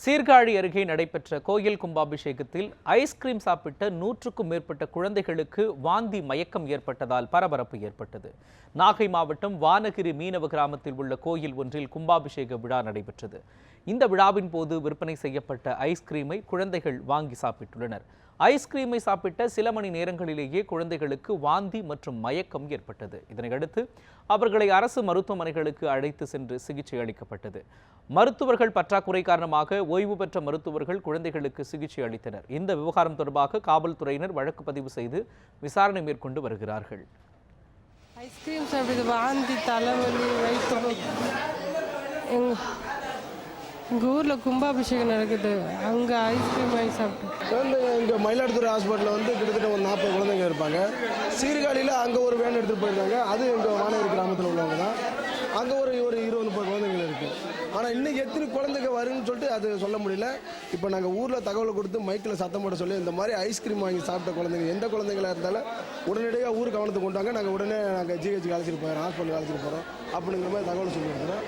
சீர்காழி அருகே நடைபெற்ற கோயில் கும்பாபிஷேகத்தில் ஐஸ்கிரீம் சாப்பிட்ட நூற்றுக்கும் மேற்பட்ட குழந்தைகளுக்கு வாந்தி மயக்கம் ஏற்பட்டதால் பரபரப்பு ஏற்பட்டது. நாகை மாவட்டம் வானகிரி மீனவ கிராமத்தில் உள்ள கோயில் ஒன்றில் கும்பாபிஷேக விழா நடைபெற்றது. இந்த விழாவின் போது விற்பனை செய்யப்பட்ட ஐஸ்கிரீமை குழந்தைகள் வாங்கி சாப்பிட்டுள்ளனர். ஐஸ்கிரீமை சாப்பிட்ட சில மணி நேரங்களிலேயே குழந்தைகளுக்கு வாந்தி மற்றும் மயக்கம் ஏற்பட்டது. இதனையடுத்து அவர்களை அரசு மருத்துவமனைகளுக்கு அழைத்து சென்று சிகிச்சை அளிக்கப்பட்டது. மருத்துவர்கள் பற்றாக்குறை காரணமாக ஓய்வு பெற்ற மருத்துவர்கள் குழந்தைகளுக்கு சிகிச்சை அளித்தனர். இந்த விவகாரம் தொடர்பாக காவல்துறையினர் வழக்கு பதிவு செய்து விசாரணை மேற்கொண்டு வருகிறார்கள். ஐஸ்கிரீம் சாப்பிடுது வாந்தி தலைவலி வயிற்று எங்கள் ஊரில் கும்பாபிஷேகம் நடக்குது. அங்கே ஐஸ்கிரீம் வாங்கி சாப்பிட்டோம் குழந்தைங்க இங்கே மயிலாடுதுறை ஹாஸ்பிட்டலில் வந்து கிட்டத்தட்ட ஒரு நாற்பது குழந்தைங்க இருப்பாங்க. சீர்காழியில் அங்கே ஒரு வேன் எடுத்துகிட்டு போயிருக்காங்க. அது எங்கள் வானகிரி கிராமத்தில் உள்ளவங்க தான் அங்கே ஒரு ஒரு இருபது முப்பது குழந்தைகள் இருக்குது ஆனால் இன்னும் எத்தனை குழந்தைங்க வரும்னு சொல்லிட்டு அது சொல்ல முடியல. இப்போ நாங்கள் ஊரில் தகவல் கொடுத்து மைக்கில் சத்தம் போட சொல்லி இந்த மாதிரி ஐஸ்கிரீம் வாங்கி சாப்பிட்ட குழந்தைங்க எந்த குழந்தைங்களாக இருந்தாலும் உடனடியாக ஊர் கவனத்துக்கு கொண்டாங்க. நாங்கள் உடனே நாங்கள் ஜிஹெச்சுக்கு அழைச்சிட்டு போகிறோம் ஹாஸ்பிட்டலுக்கு அழைச்சிட்டு போகிறோம் அப்படிங்கிற மாதிரி தகவல் சொல்லியிருக்கிறோம்